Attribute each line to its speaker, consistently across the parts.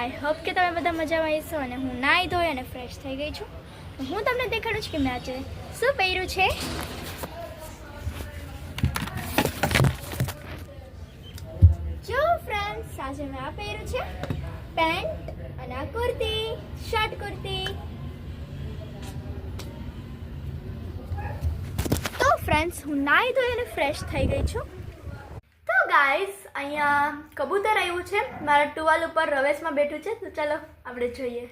Speaker 1: I hope કે તમે બધા મજામાં હશો અને હું નાહી ધોઈ અને ફ્રેશ થઈ ગઈ છું. હું તમને દેખાડું છું કે મેં આજે શું પહેર્યું છે? જો ફ્રેન્ડ્સ આજે મેં આ પહેર્યું છે. પેન્ટ અને આ કુર્તી શર્ટ કુર્તી. તો ફ્રેન્ડ્સ હું નાહી ધોઈ અને ફ્રેશ થઈ ગઈ છું. ગાઈસ, અહીંયા કબૂતર આવ્યું છે. મારા ટુવાલ ઉપર રવેશમાં બેઠું છે. તો ચાલો, આપણે જોઈએ.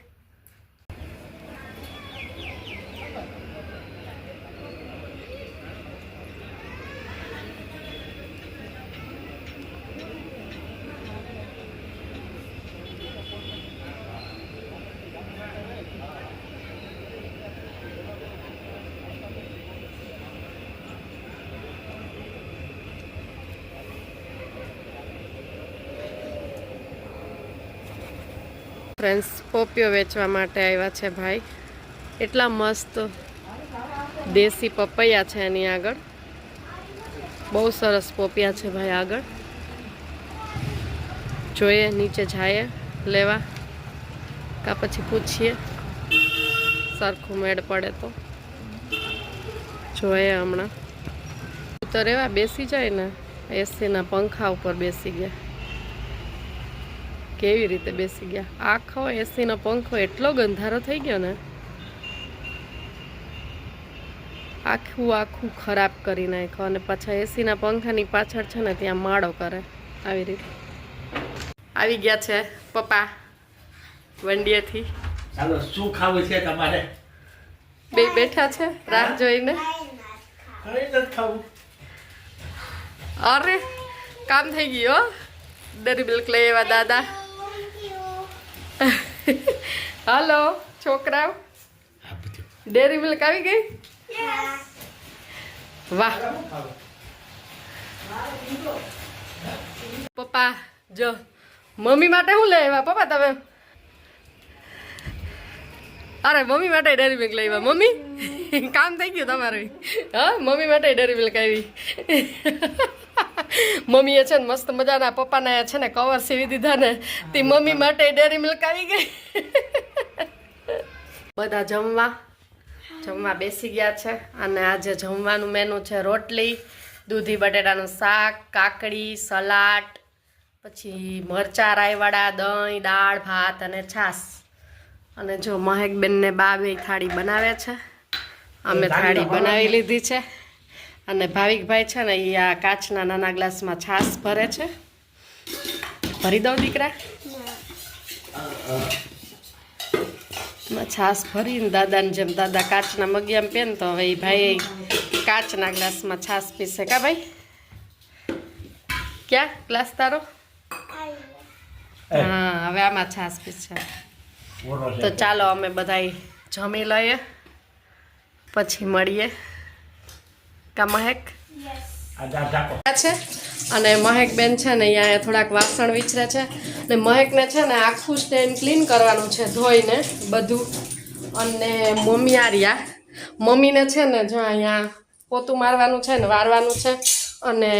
Speaker 2: ફ્રેન્ડ્સ પોપિયો વેચવા માટે આવ્યા છે ભાઈ. એટલા મસ્ત દેશી પપૈયા છે એની આગળ. બહુ સરસ પોપિયા છે ભાઈ આગળ. જોઈએ, નીચે જઈએ, લેવા. કા પછી પૂછીએ. સરખું મેળ પડે તો. જોઈએ હમણાં. તો રેવા બેસી જાય ને, એસીના પંખા ઉપર બેસી ગયા. કેવી રીતે બેસી ગયા? આખો એસીનો પંખો એટલો ગંધારો થઈ ગયો ને. આખું આખું ખરાબ કરી નાખ્યો અને પાછા એસીના પંખાની પાછળ છે ને ત્યાં માળો કરે. આવી રીતે. આવી ગયા છે પપ્પા વંડિયેથી.
Speaker 3: ચાલો શું ખાવું છે તમારે?
Speaker 2: બે બેઠા છે રાહ જોઈને. અરે કામ થઈ ગયું મિલ્ક લઈ આવ્યા દાદા. હાલો, છોકરાઓ. ડેરી મિલ્ક આવી ગઈ? વાહ. પપ્પા, જો, મમ્મી માટે શું આવ્યા? પપ્પા, તમે? અરે, મમ્મી માટે ડેરી મિલ્ક લઈ આવ્યા? મમ્મી? કામ થઈ ગયું તમારું. હા, મમ્મી માટે ડેરી મિલ્ક આવી. મમ્મીએ છે ને મસ્ત મજાના પપ્પાને છે ને કવર સીવી દીધા ને તે મમ્મી માટે ડેરી મિલ્ક આવી ગઈ. બધા જમવા? જમવા બેસી ગયા છે અને આજે જમવાનું મેનુ છે રોટલી દૂધી બટેટાનું શાક કાકડી સલાડ પછી મરચા રાયવાડા દહીં દાળ ભાત અને છાશ. અને જો મહેકબેનને બા બે થાળી બનાવે છે અમે થાળી બનાવી લીધી છે. અને ભાવિકભાઈ છે ને એ આ કાચના નાના ગ્લાસમાં છાશ ભરે છે. ભરી દઉં દીકરા? છાશ ભરીને દાદાને જેમ દાદા કાચના મગિયામાં પેન તો હવે એ ભાઈ કાચના ગ્લાસમાં છાશ પીશે કા ભાઈ? ક્યાં ગ્લાસ તારો? હા હવે આમાં છાશ પીશે તો ચાલો અમે બધાય જમી લઈએ. પછી મળીએ. કા મહેક? છે. અને મહેક બેન છે ને અહીંયા થોડાક વાસણ વિચરે છે. ને મહેકને છે ને આખું સ્ટેન્ડ ક્લીન કરવાનું છે ધોઈને બધું. અને મમ્મી આર્યા મમ્મીને છે ને જો અહીંયા પોતું મારવાનું છે ને વારવાનું છે. અને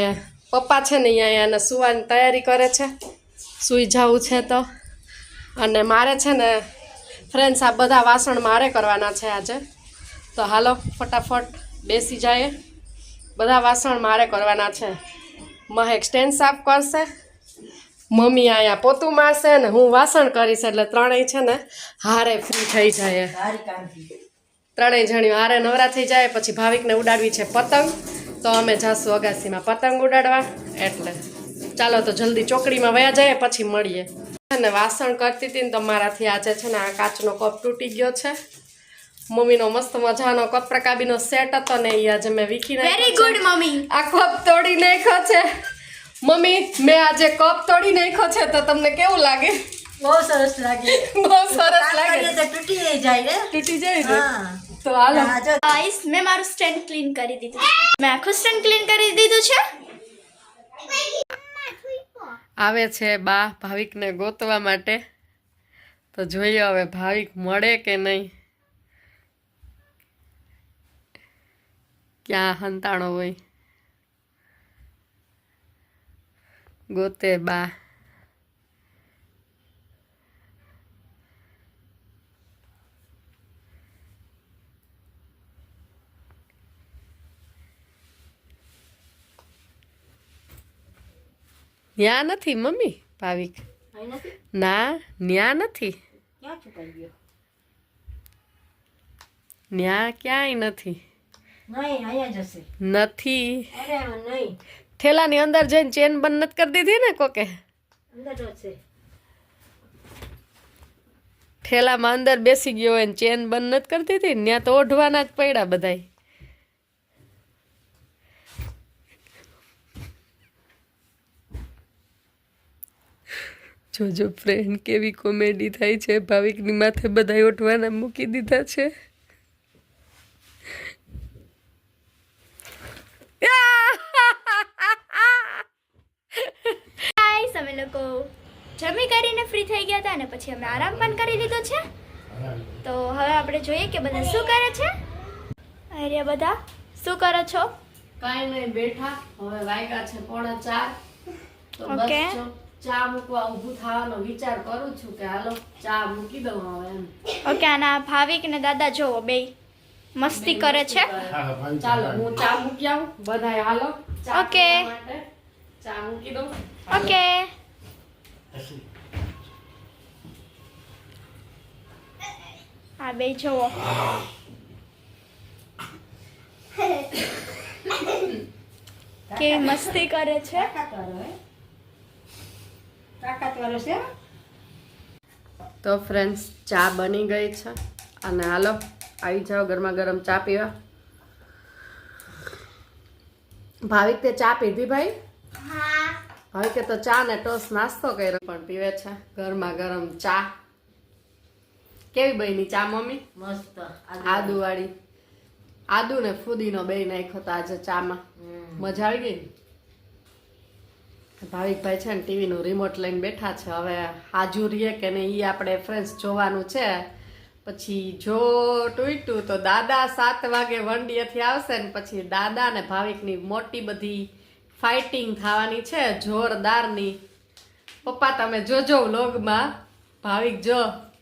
Speaker 2: પપ્પા છે ને અહીંયા એને સુવાની તૈયારી કરે છે. સૂઈ જવું છે તો. અને મારે છે ને ફ્રેન્ડ્સ આ બધા વાસણ મારે કરવાના છે આજે. તો હાલો ફટાફટ બેસી જાય બધા વાસણ મારે કરવાના છે. મહેક સ્ટેન્ડ સાફ કરશે. મમ્મી અહીંયા પોતું મારશે ને હું વાસણ કરીશ એટલે ત્રણેય છે ને હારે ફ્રી થઈ જાય. ત્રણેય જણી હારે નવરા થઈ જાય પછી ભાવિકને ઉડાડવી છે પતંગ. તો અમે જાશું અગાસીમાં પતંગ ઉડાડવા. એટલે ચાલો તો જલ્દી ચોકડીમાં વયા જાય પછી મળીએ. અને વાસણ કરતી હતી ને તો મારાથી આજે છે ને આ કાચનો કપ તૂટી ગયો છે. મમ્મીનો મસ્ત મજાનો કપ પ્રકાબીનો સેટ હતો ને એ આજે મેં વીખી નાખ્યો
Speaker 1: વેરી ગુડ મમ્મી.
Speaker 2: આ કપ તોડી નાખ્યો છે. મમ્મી મેં આજે કપ તોડી નાખ્યો છે તો તમને કેવું લાગે?
Speaker 4: બહુ સરસ લાગે.
Speaker 2: બહુ સરસ લાગે.
Speaker 4: તો તૂટી જાય રે
Speaker 2: તૂટી જાય
Speaker 4: રે
Speaker 2: તો હાલો.
Speaker 1: ગાઈસ મેં મારું સ્ટેન્ડ ક્લીન કરી દીધું મેં આખું સ્ટેન્ડ ક્લીન કરી દીધું છે.
Speaker 2: આવે છે બા ભાવિકને ગોતવા માટે. તો જોઈએ હવે ભાવિક મળે કે નહીં. ક્યાં હંતાણો હોય? ગોતે બા. ન્યા નથી મમ્મી ભાવિક? ના ન્યા નથી. ન્યા ક્યાંય નથી. નથી. ઠેલાની અંદર જઈને ચેન બંધ નથી કરી દીધી ને કોકે? ઠેલામાં અંદર બેસી ગયો હોય ચેન બંધ નથી કરી દીધી ત્યાં તો ઓઢવાના જ પડ્યા બધાય. જોજો ફ્રેન્ડ કેવી કોમેડી થાય છે. ભાવિકની માથે બધા ઓઢવાના મૂકી દીધા છે.
Speaker 1: ગાઈસ અમે લોકો જમી કરીને ફ્રી થઈ ગયા હતા અને પછી અમે આરામ પણ કરી લીધો છે. તો હવે આપણે જોઈએ કે બધા શું કરે છે. અરે બધા શું કરો છો?
Speaker 2: કાઈ નહીં બેઠા. હવે વાગ્યા છે પોણા ચાર. તો બસ ચા મૂકવા ઊભું થવાનો વિચાર કરું છું કે હાલો ચા મૂકી દઉં હવે એમ.
Speaker 1: ઓકે આના ભાવિક ને દાદા જોવો બે મસ્તી કરે છે?
Speaker 2: ચાલો હું ચા મૂકી આવું. બધાય હાલો. ઓકે. ચા મૂકી દઉં.
Speaker 1: ઓકે. આ બે જોવો કે મસ્તી કરે છે?
Speaker 2: તો ફ્રેન્ડ્સ ચા બની ગઈ છે. અને હાલો. આવી જાઓ ગરમા ગરમ ચા પીવા. ભાવિક તે ચા પીધી ભાઈ? ભાવિક તો ચા ને ટોસ નાસ્તો કર્યો. પણ પીવે છે ગરમા ગરમ ચા. કેવી બની ચા મમ્મી?
Speaker 4: મસ્ત.
Speaker 2: આદુ વાળી. આદુ ને ફુદીનો બે નાખ્યો તો આજે ચામાં. મજા આવી ગઈ? ભાવિકભાઈ છે ને ટીવીનું રિમોટ લઈને બેઠા છે. હવે હાજુ રહીએ કે નહીં એ આપણે ફ્રેન્ડ્સ જોવાનું છે. પછી જો તૂટ્યું તો દાદા સાત વાગે વંડીએથી આવશે ને પછી દાદા ને ભાવિકની મોટી બધી ફાઇટિંગ થવાની છે, જોરદારની. પપ્પા, તમે જોજો વ્લોગમાં. ભાવિક, જો.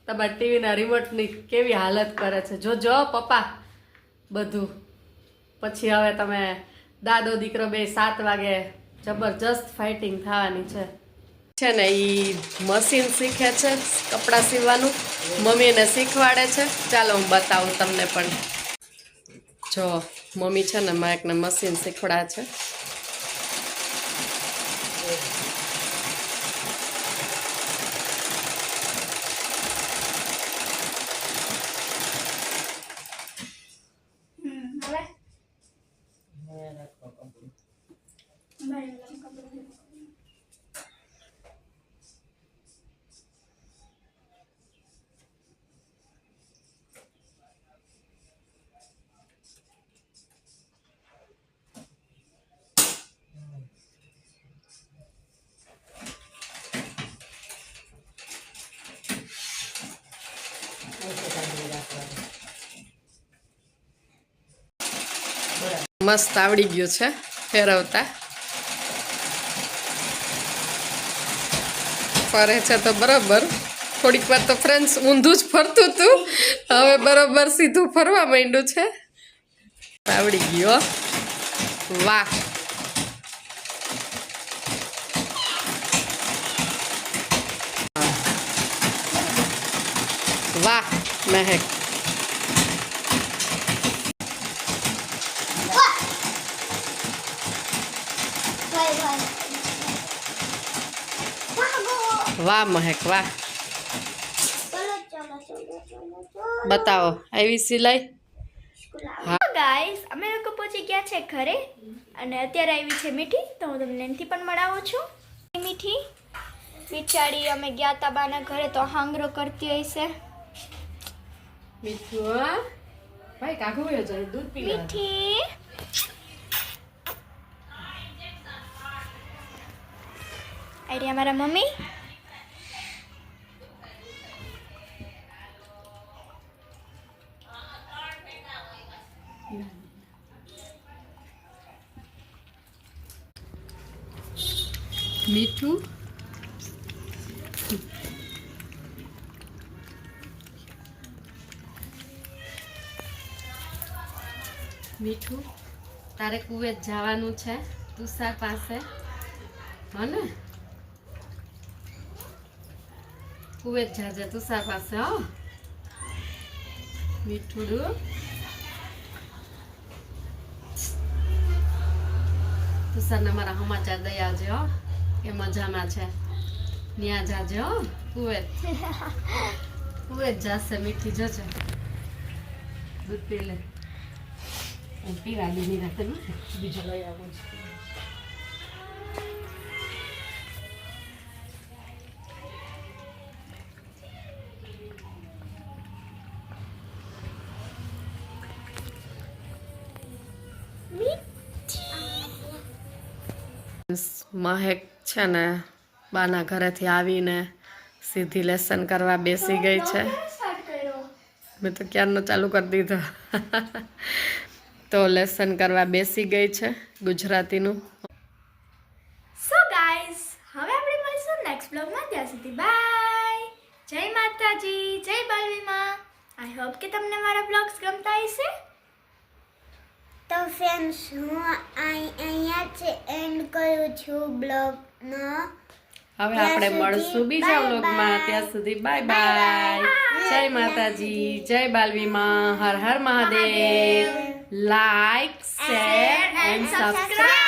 Speaker 2: તમારા ટીવીના રિમોટની કેવી હાલત કરે છે. જોજો, પપ્પા. બધું. પછી હવે તમે દાદો, દીકરો બે સાત વાગે જબરજસ્ત ફાઇટિંગ થવાની છે. છે ને એ મશીન શીખે છે, કપડાં સીવવાનું. મમ્મીને શીખવાડે છે. ચાલો હું બતાવું તમને પણ. જો, મમ્મી છે ને માયકને મશીન શીખવાડે છે. મસ્ત આવડી ગયું છે ફેરવતા. ફરે છે તો બરાબર. થોડીક વાર તો ફ્રેન્ડ્સ ઊંધું જ ફરતું હતું હવે બરાબર સીધું ફરવા માંડ્યું છે. આવડી ગયો વાહ. વાહ. મહેક. વાહ મહેક વાહ. બતાવો આવી સિલાઈ?
Speaker 1: ગાઈસ અમે લોકો પહોંચી ગયા છે ઘરે. અને અત્યારે આવી છે મીઠી. તો હું તમને એનથી પણ મળાવું છું. મીઠી બિચારી અમે ગયા તા બાના ઘરે તો હાંગરો કરતી હશે
Speaker 2: મીઠું
Speaker 1: આઈડિયા મારા મમ્મી.
Speaker 2: মিঠু મીઠું તારે કુવે જવાનું છે તુષાર પાસે હને કુવે જાજે તુષાર પાસે હો મીઠું તુષારને મારા સમાચાર દયા આવજો હો. એ મજામાં છે. ન્યા જાજો હો. કુવેત કુવેત જાશે, મીઠી જજો. દૂધ પી લે. પીવા દીધી રાતે બીજું લઈ આવું. છું મહેક છે ને, બાના ઘરેથી આવીને સીધી લેસન કરવા બેસી ગઈ છે. મેં તો ક્યારનો ચાલુ કરી દીધો. તો લેસન કરવા બેસી ગઈ છે ગુજરાતીનું.
Speaker 1: સો ગાઈસ હવે આપણે મળીશું નેક્સ્ટ બ્લોગમાં ત્યાં સુધી બાય જય માતાજી, જય બાલવીમાં. આઈ હોપ કે તમને મારા બ્લોગ્સ ગમતા હશે.
Speaker 5: તો ફ્રેન્ડ્સ હું અહીંયા જ એન્ડ કરું છું બ્લોગનો
Speaker 2: હવે આપણે મળશું બીજા બ્લોગમાં ત્યાં સુધી બાય બાય જય માતાજી જય બાલવીમાં હર હર Mahadev like share and subscribe